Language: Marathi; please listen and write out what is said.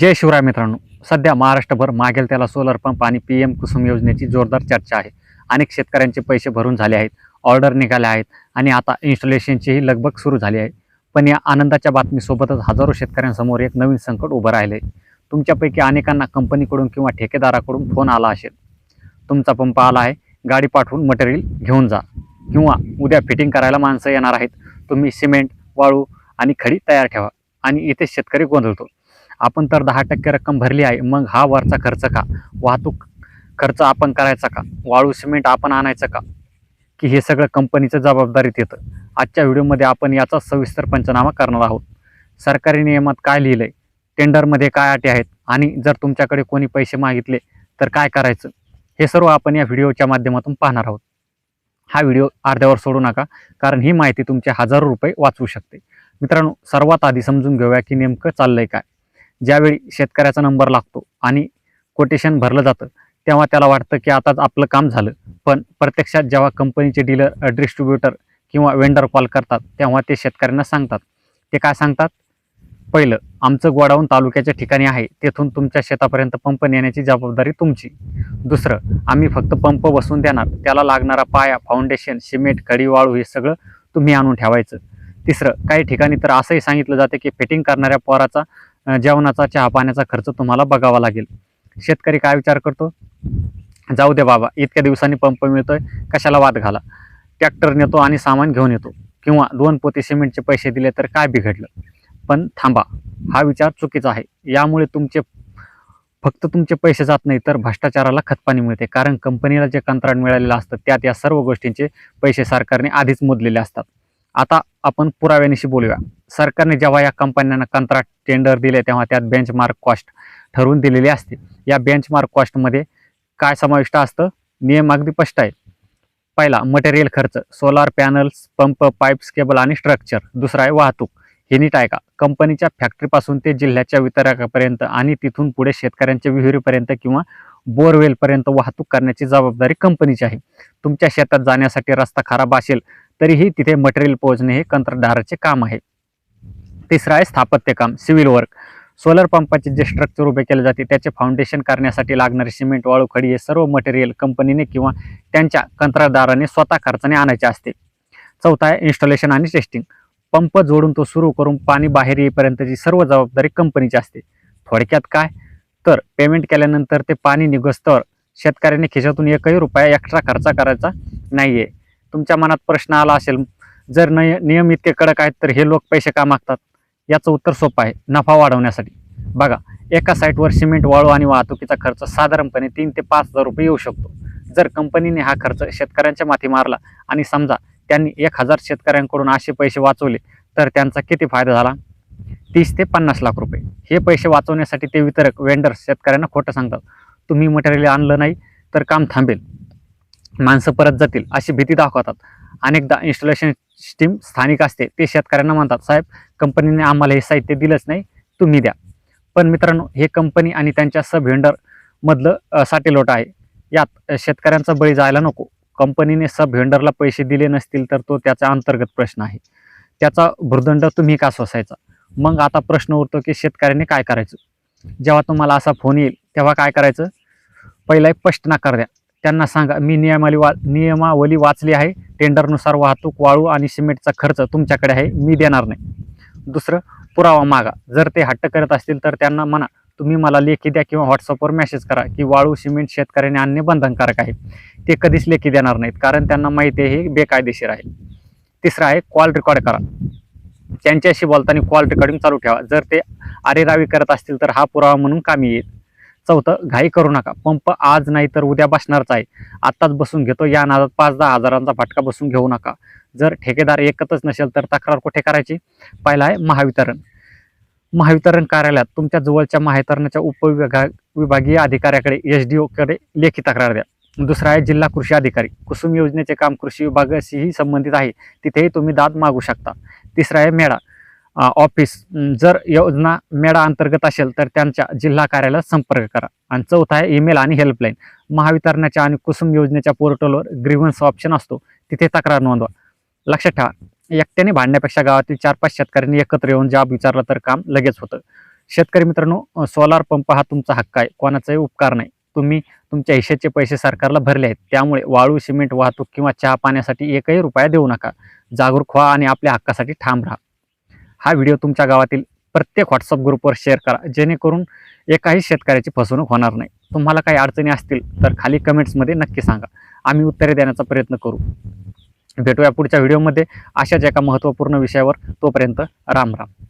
जय शिवराय मित्रांनो. सध्या महाराष्ट्रभर मागेल त्याला सोलर पंप आणि पी एम कुसुम योजनेची जोरदार चर्चा आहे. अनेक शेतकऱ्यांचे पैसे भरून झाले आहेत ऑर्डर निघाल्या आहेत आणि आता इन्स्टॉलेशनचीही लगबग सुरू झाली आहे. पण या आनंदाच्या बातमीसोबतच हजारो शेतकऱ्यांसमोर एक नवीन संकट उभं राहिले. तुमच्यापैकी अनेकांना कंपनीकडून किंवा ठेकेदाराकडून फोन आला असेल. तुमचा पंप आला आहे गाडी पाठवून मटेरियल घेऊन जा. किंवा उद्या फिटिंग करायला माणसं येणार आहेत. तुम्ही सिमेंट वाळू आणि खडी तयार ठेवा. आणि इथे शेतकरी गोंधळतो. आपण तर दहा टक्के रक्कम भरली आहे मग हा वरचा खर्च का? वाहतूक खर्च आपण करायचा का? वाळू सिमेंट आपण आणायचं का? की हे सगळं कंपनीचं जबाबदारीत येतं. आजच्या व्हिडिओमध्ये आपण याचा सविस्तर पंचनामा करणार आहोत. सरकारी नियमात काय लिहिलं आहे टेंडरमध्ये काय अटी आहेत? आणि जर तुमच्याकडे कोणी पैसे मागितले तर काय करायचं? हे सर्व आपण या व्हिडिओच्या माध्यमातून पाहणार आहोत. हा व्हिडिओ अर्ध्यावर सोडू नका कारण ही माहिती तुमचे हजारो रुपये वाचवू शकते. मित्रांनो सर्वात आधी समजून घेऊया की नेमकं चाललंय काय. ज्यावेळी शेतकऱ्याचा नंबर लागतो आणि कोटेशन भरलं जातं तेव्हा त्याला वाटतं की आताच आपलं काम झालं. पण प्रत्यक्षात जेव्हा कंपनीचे डीलर डिस्ट्रीब्युटर किंवा वेंडर कॉल करतात तेव्हा ते शेतकऱ्यांना सांगतात. ते काय सांगतात? पहिलं आमचं गोडाऊन तालुक्याच्या ठिकाणी आहे. तेथून तुमच्या शेतापर्यंत पंप नेण्याची जबाबदारी तुमची. दुसरं आम्ही फक्त पंप बसवून देणार. त्याला लागणारा पाया फाउंडेशन सिमेंट खडी वाळू हे सगळं तुम्ही आणून ठेवायचं. तिसरं काही ठिकाणी तर असंही सांगितलं जातं की फिटिंग करणाऱ्या पोराचा जेवणाचा चहा पाण्याचा खर्च तुम्हाला बघावा लागेल. शेतकरी काय विचार करतो? जाऊ दे बाबा इतक्या दिवसांनी पंप मिळतोय कशाला वाद घाला? ट्रॅक्टर नेतो आणि सामान घेऊन येतो. किंवा दोन पोते सिमेंटचे पैसे दिले तर काय बिघडलं? पण थांबा हा विचार चुकीचा आहे. यामुळे तुमचे फक्त तुमचे पैसे जात नाही तर भ्रष्टाचाराला खतपाणी मिळते. कारण कंपनीला जे कंत्राट मिळालेलं असतं त्यात या सर्व गोष्टींचे पैसे सरकारने आधीच मोजलेले असतात. आता आपण पुराव्यानिशी बोलूया. सरकारने जेव्हा या कंपन्यांना कंत्राट टेंडर दिले तेव्हा त्यात बेंचमार्क कॉस्ट ठरवून दिलेली असते. या बेंचमार्क कॉस्टमध्ये काय समाविष्ट असतं? नियम अगदी स्पष्ट आहे. पहिला मटेरियल खर्च solar panels pump pipes cable आणि स्ट्रक्चर दुसरा आहे वाहतूक. हे नीट आहे का कंपनीच्या फॅक्टरीपासून ते जिल्ह्याच्या वितरकापर्यंत आणि तिथून पुढे शेतकऱ्यांच्या विहिरीपर्यंत किंवा बोरवेलपर्यंत वाहतूक करण्याची जबाबदारी कंपनीची आहे. तुमच्या शेतात जाण्यासाठी रस्ता खराब असेल तरीही तिथे मटेरियल पोहोचणे हे कंत्राटदाराचे काम आहे. तिसरं आहे स्थापत्य काम सिव्हिल वर्क सोलर पंपाचे जे स्ट्रक्चर उभे केले जाते त्याचे फाउंडेशन करण्यासाठी लागणारे सिमेंट वाळू खडी हे सर्व मटेरियल कंपनीने किंवा त्यांच्या कंत्राटदाराने स्वतः खर्चाने आणायचे असते. चौथा आहे इन्स्टॉलेशन आणि टेस्टिंग पंप जोडून तो सुरू करून पाणी बाहेर येईपर्यंतची सर्व जबाबदारी कंपनीची असते. थोडक्यात काय? तर पेमेंट केल्यानंतर ते पाणी निघस्तवर शेतकऱ्याने खिशातून एकही रुपया एक्स्ट्रा खर्च करायचा नाही आहे तुमच्या मनात प्रश्न आला असेल जर नय नियम इतके कडक आहेत तर हे लोक पैसे का मागतात? याचं उत्तर सोपं आहे नफा वाढवण्यासाठी. बघा एका साईटवर सिमेंट वाळू आणि वाहतुकीचा खर्च साधारणपणे तीन ते पाच हजार रुपये येऊ शकतो. जर कंपनीने हा खर्च शेतकऱ्यांच्या माथी मारला आणि समजा त्यांनी एक हजार शेतकऱ्यांकडून असे पैसे वाचवले तर त्यांचा किती फायदा झाला? तीस ते पन्नास लाख रुपये. हे पैसे वाचवण्यासाठी ते वितरक वेंडर्स शेतकऱ्यांना खोटं सांगतात. तुम्ही मटेरियल आणलं नाही तर काम थांबेल. माणसं परत जातील अशी भीती दाखवतात. अनेकदा इन्स्टॉलेशन टीम स्थानिक असते ते शेतकऱ्यांना म्हणतात साहेब कंपनीने आम्हाला हे साहित्य दिलंच नाही तुम्ही द्या. पण मित्रांनो हे कंपनी आणि त्यांच्या सब व्हेंडर साठेलोट साटेलोट आहे. यात शेतकऱ्यांचा बळी जायला नको. कंपनीने सब व्हेंडरला पैसे दिले नसतील तर तो त्याचा अंतर्गत प्रश्न आहे. त्याचा भूर्दंड तुम्ही का सोसायचा? मग आता प्रश्न उरतो की शेतकऱ्याने काय करायचं? जेव्हा तुम्हाला असा फोन येईल तेव्हा काय करायचं? पहिला एक स्पष्ट नकार द्या. त्यांना सांगा मी नियमावली वा नियमावली वाचली आहे. टेंडरनुसार वाहतूक वाळू आणि सिमेंटचा खर्च तुमच्याकडे आहे मी देणार नाही. दुसरं पुरावा मागा. जर ते हट्ट करत असतील तर त्यांना म्हणा तुम्ही मला लेखी द्या किंवा व्हॉट्सअपवर मेसेज करा की वाळू सिमेंट शेतकऱ्याने आणणे बंधनकारक आहे. ते कधीच लेखी देणार नाहीत कारण त्यांना माहिती आहे हे बेकायदेशीर आहे. तिसरं आहे कॉल रेकॉर्ड करा. त्यांच्याशी बोलताना कॉल रेकॉर्डिंग चालू ठेवा. जर ते आरेरावी करत असतील तर हा पुरावा म्हणून कामी येईल. चौथं घाई करू नका. पंप आज नाही तर उद्या बसणारच आहे. आत्ताच बसून घेतो. या नादात पाच दहा हजारांचा फटका बसून घेऊ नका. जर ठेकेदार एकतच नसेल तर तक्रार कुठे करायची? पहिला आहे महावितरण. महावितरण कार्यालयात तुमच्या जवळच्या महावितरणाच्या उपविभाग विभागीय अधिकाऱ्याकडे एस डी ओकडे लेखी तक्रार द्या. दुसरा आहे जिल्हा कृषी अधिकारी. कुसुम योजनेचे काम कृषी विभागाशीही संबंधित आहे. तिथेही तुम्ही दाद मागू शकता. तिसरा आहे मेळा. ऑफिस जर योजना मेळा अंतर्गत असेल तर त्यांच्या जिल्हा कार्यालयात संपर्क करा. आणि चौथा आहे ईमेल आणि हेल्पलाईन महावितरणाच्या आणि कुसुम योजनेच्या पोर्टलवर ग्रीव्हन्स ऑप्शन असतो. तिथे तक्रार नोंदवा. लक्षात ठेवा एकट्याने भांडण्यापेक्षा गावातील चार पाच शेतकऱ्यांनी एकत्र येऊन जाब विचारला तर काम लगेच होतं. शेतकरी मित्रांनो सोलार पंप हा तुमचा हक्क आहे. कोणाचाही उपकार नाही. तुम्ही तुमच्या हिशाचे पैसे सरकारला भरले आहेत. त्यामुळे वाळू सिमेंट वाहतूक किंवा चहा पाण्यासाठी एकही रुपया देऊ नका. जागरूक व्हा आणि आपल्या हक्कासाठी ठाम राहा. हा व्हिडिओ तुमच्या गावातील प्रत्येक व्हॉट्सअप ग्रुपवर शेअर करा जेणेकरून एकाही शेतकऱ्याची फसवणूक होणार नाही. तुम्हाला काही अडचणी असतील तर खाली कमेंट्समध्ये नक्की सांगा. आम्ही उत्तरे देण्याचा प्रयत्न करू. भेटूया पुढच्या व्हिडिओमध्ये अशाच एका महत्त्वपूर्ण विषयावर तोपर्यंत राम राम.